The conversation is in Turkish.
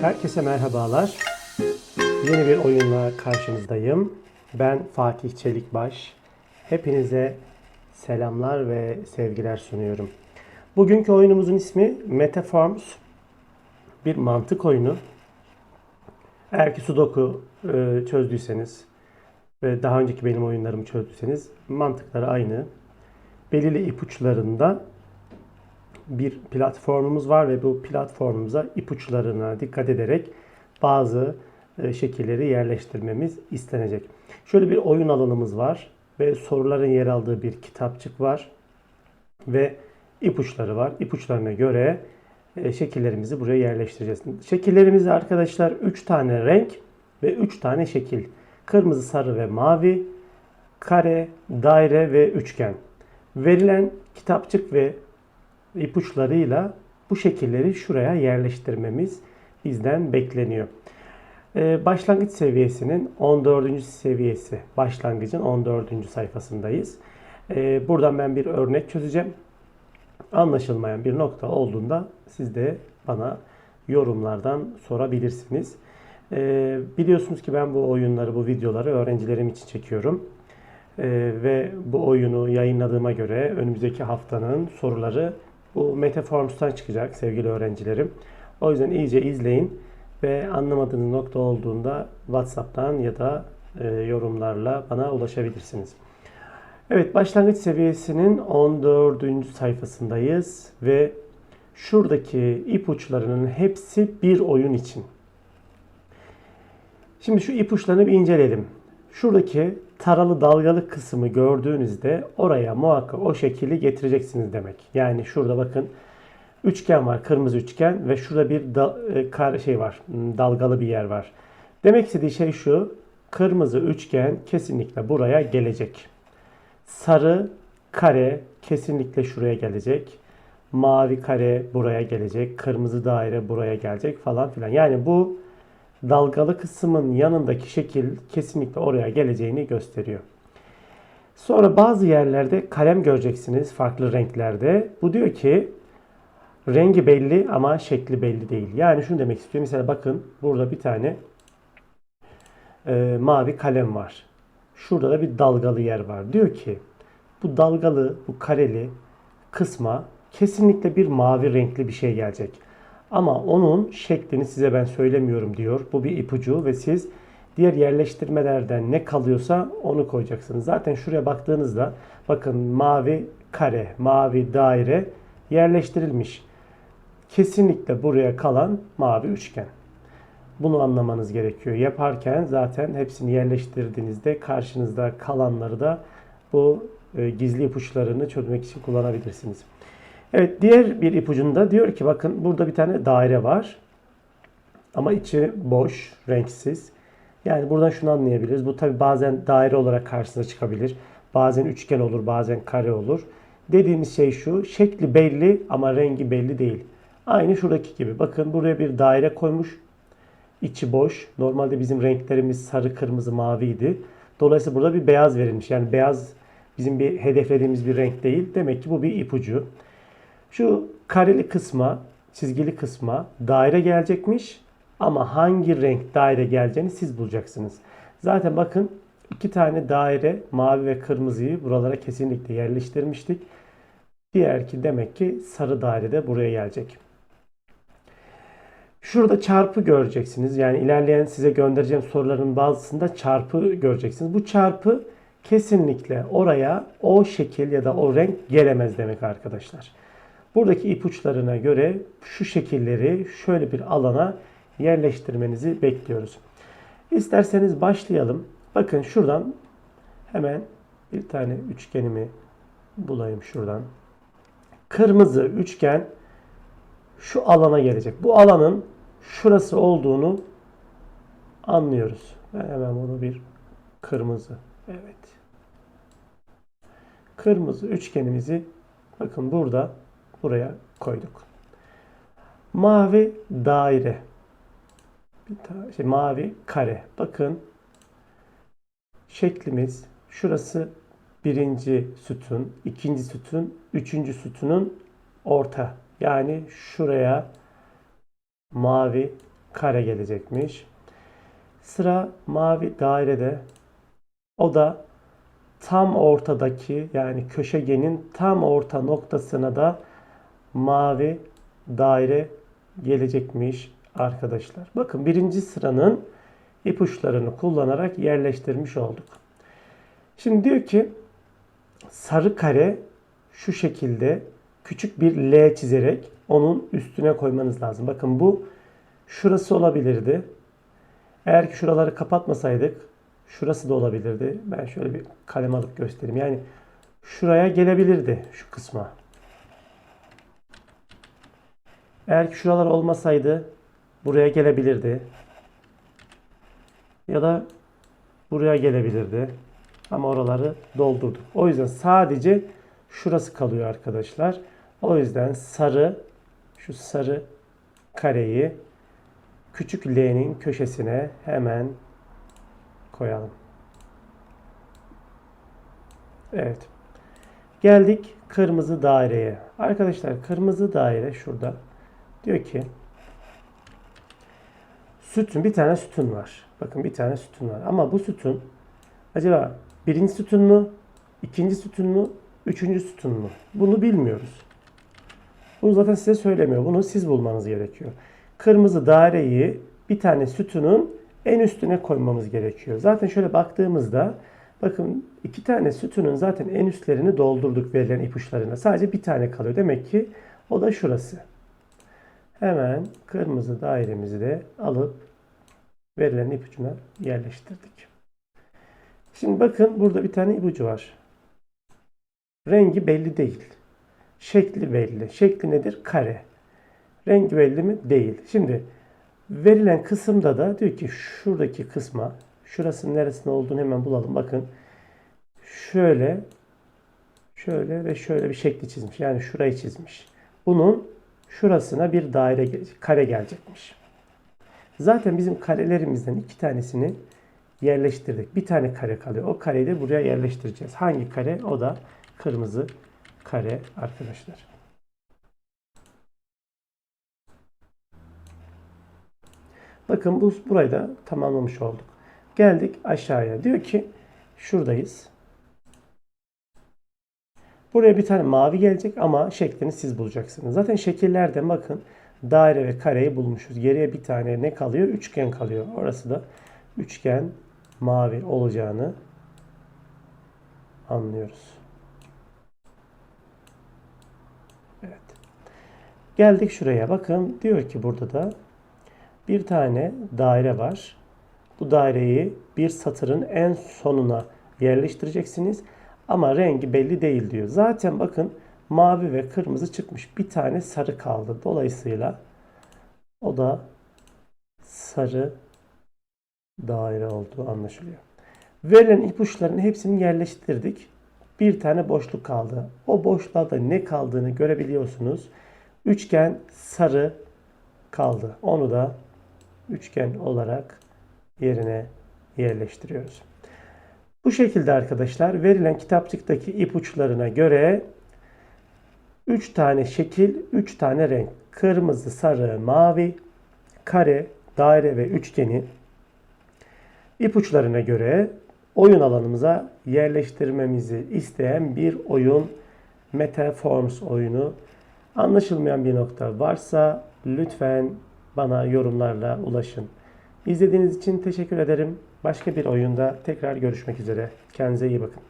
Herkese merhabalar. Yeni bir oyunla karşınızdayım. Ben Fatih Çelikbaş. Hepinize selamlar ve sevgiler sunuyorum. Bugünkü oyunumuzun ismi Metaforms. Bir mantık oyunu. Eğer ki Sudoku e, çözdüyseniz ve daha önceki benim oyunlarımı çözdüyseniz mantıkları aynı. Belirli ipuçlarında bir platformumuz var ve bu platformumuza ipuçlarına dikkat ederek bazı e, şekilleri yerleştirmemiz istenecek. Şöyle bir oyun alanımız var ve soruların yer aldığı bir kitapçık var ve ipuçları var. İpuçlarına göre e, şekillerimizi buraya yerleştireceğiz. Şekillerimizi arkadaşlar 3 tane renk ve 3 tane şekil. Kırmızı, sarı ve mavi, kare, daire ve üçgen. Verilen kitapçık ve ipuçlarıyla bu şekilleri şuraya yerleştirmemiz bizden bekleniyor. Ee, başlangıç seviyesinin 14. seviyesi, başlangıcın 14. sayfasındayız. Ee, buradan ben bir örnek çözeceğim. Anlaşılmayan bir nokta olduğunda siz de bana yorumlardan sorabilirsiniz. Ee, biliyorsunuz ki ben bu oyunları, bu videoları öğrencilerim için çekiyorum. Ve bu oyunu yayınladığıma göre önümüzdeki haftanın soruları bu Metaforms'tan çıkacak sevgili öğrencilerim. O yüzden iyice izleyin ve anlamadığınız nokta olduğunda WhatsApp'tan ya da e, yorumlarla bana ulaşabilirsiniz. Evet başlangıç seviyesinin 14. sayfasındayız ve şuradaki ipuçlarının hepsi bir oyun için. Şimdi şu ipuçlarını bir inceleyelim. Şuradaki taralı dalgalı kısmı gördüğünüzde oraya muhakkak o şekli getireceksiniz demek. Yani şurada bakın üçgen var, kırmızı üçgen ve şurada bir da, e, kar, şey var, hmm, dalgalı bir yer var. Demek istediği şey şu, kırmızı üçgen kesinlikle buraya gelecek. Sarı kare kesinlikle şuraya gelecek. Mavi kare buraya gelecek. Kırmızı daire buraya gelecek falan filan. Yani bu dalgalı kısmın yanındaki şekil kesinlikle oraya geleceğini gösteriyor. Sonra bazı yerlerde kalem göreceksiniz farklı renklerde. Bu diyor ki rengi belli ama şekli belli değil. Yani şunu demek istiyor. Mesela bakın burada bir tane e, mavi kalem var. Şurada da bir dalgalı yer var. Diyor ki bu dalgalı, bu kareli kısma kesinlikle bir mavi renkli bir şey gelecek. Ama onun şeklini size ben söylemiyorum diyor. Bu bir ipucu ve siz diğer yerleştirmelerden ne kalıyorsa onu koyacaksınız. Zaten şuraya baktığınızda bakın mavi kare, mavi daire yerleştirilmiş. Kesinlikle buraya kalan mavi üçgen. Bunu anlamanız gerekiyor. Yaparken zaten hepsini yerleştirdiğinizde karşınızda kalanları da bu e, gizli ipuçlarını çözmek için kullanabilirsiniz. Evet diğer bir ipucunda diyor ki bakın burada bir tane daire var. Ama içi boş, renksiz. Yani buradan şunu anlayabiliriz. Bu tabi bazen daire olarak karşısına çıkabilir. Bazen üçgen olur, bazen kare olur. Dediğimiz şey şu. Şekli belli ama rengi belli değil. Aynı şuradaki gibi. Bakın buraya bir daire koymuş. İçi boş. Normalde bizim renklerimiz sarı, kırmızı, maviydi. Dolayısıyla burada bir beyaz verilmiş. Yani beyaz bizim bir hedeflediğimiz bir renk değil. Demek ki bu bir ipucu. Şu kareli kısma, çizgili kısma daire gelecekmiş. Ama hangi renk daire geleceğini siz bulacaksınız. Zaten bakın iki tane daire mavi ve kırmızıyı buralara kesinlikle yerleştirmiştik. Diğer ki demek ki sarı daire de buraya gelecek. Şurada çarpı göreceksiniz. Yani ilerleyen size göndereceğim soruların bazısında çarpı göreceksiniz. Bu çarpı kesinlikle oraya o şekil ya da o renk gelemez demek arkadaşlar. Buradaki ipuçlarına göre şu şekilleri şöyle bir alana yerleştirmenizi bekliyoruz. İsterseniz başlayalım. Bakın şuradan hemen bir tane üçgenimi bulayım şuradan. Kırmızı üçgen şu alana gelecek. Bu alanın şurası olduğunu anlıyoruz. Ben hemen bunu bir kırmızı. Evet. Kırmızı üçgenimizi bakın burada buraya koyduk. Mavi daire. Bir tane, şey, mavi kare. Bakın şeklimiz şurası birinci sütun, ikinci sütun, üçüncü sütunun orta. Yani şuraya mavi kare gelecekmiş. Sıra mavi dairede. O da tam ortadaki yani köşegenin tam orta noktasına da mavi daire gelecekmiş arkadaşlar. Bakın birinci sıranın ipuçlarını kullanarak yerleştirmiş olduk. Şimdi diyor ki sarı kare şu şekilde küçük bir L çizerek onun üstüne koymanız lazım. Bakın bu şurası olabilirdi. Eğer ki şuraları kapatmasaydık şurası da olabilirdi. Ben şöyle bir kalem alıp göstereyim. Yani şuraya gelebilirdi şu kısma. Eğer ki şuralar olmasaydı buraya gelebilirdi. Ya da buraya gelebilirdi. Ama oraları doldurduk. O yüzden sadece şurası kalıyor arkadaşlar. O yüzden sarı şu sarı kareyi küçük L'nin köşesine hemen koyalım. Evet. Geldik kırmızı daireye. Arkadaşlar kırmızı daire şurada. Diyor ki sütun bir tane sütun var. Bakın bir tane sütun var. Ama bu sütun acaba birinci sütun mu? ikinci sütun mu? Üçüncü sütun mu? Bunu bilmiyoruz. Bunu zaten size söylemiyor. Bunu siz bulmanız gerekiyor. Kırmızı daireyi bir tane sütunun en üstüne koymamız gerekiyor. Zaten şöyle baktığımızda bakın iki tane sütunun zaten en üstlerini doldurduk verilen ipuçlarına. Sadece bir tane kalıyor. Demek ki o da şurası. Hemen kırmızı dairemizi de alıp verilen ipucuna yerleştirdik. Şimdi bakın burada bir tane ipucu var. Rengi belli değil. Şekli belli. Şekli nedir? Kare. Rengi belli mi? Değil. Şimdi verilen kısımda da diyor ki şuradaki kısma şurasının neresinde olduğunu hemen bulalım. Bakın şöyle şöyle ve şöyle bir şekli çizmiş. Yani şurayı çizmiş. Bunun şurasına bir daire. Kare gelecekmiş. Zaten bizim karelerimizden iki tanesini yerleştirdik. Bir tane kare kalıyor. O kareyi de buraya yerleştireceğiz. Hangi kare? O da kırmızı kare arkadaşlar. Bakın bu burayı da tamamlamış olduk. Geldik aşağıya. Diyor ki şuradayız. Buraya bir tane mavi gelecek ama şeklini siz bulacaksınız. Zaten şekillerden bakın daire ve kareyi bulmuşuz. Geriye bir tane ne kalıyor? Üçgen kalıyor. Orası da üçgen mavi olacağını anlıyoruz. Evet. Geldik şuraya. Bakın diyor ki burada da bir tane daire var. Bu daireyi bir satırın en sonuna yerleştireceksiniz. Ama rengi belli değil diyor. Zaten bakın mavi ve kırmızı çıkmış. Bir tane sarı kaldı. Dolayısıyla o da sarı daire olduğu anlaşılıyor. Verilen ipuçlarının hepsini yerleştirdik. Bir tane boşluk kaldı. O boşluğa da ne kaldığını görebiliyorsunuz. Üçgen sarı kaldı. Onu da üçgen olarak yerine yerleştiriyoruz. Bu şekilde arkadaşlar verilen kitapçıktaki ipuçlarına göre 3 tane şekil, 3 tane renk. Kırmızı, sarı, mavi, kare, daire ve üçgeni ipuçlarına göre oyun alanımıza yerleştirmemizi isteyen bir oyun Metaforms oyunu. Anlaşılmayan bir nokta varsa lütfen bana yorumlarla ulaşın. İzlediğiniz için teşekkür ederim. Başka bir oyunda tekrar görüşmek üzere. Kendinize iyi bakın.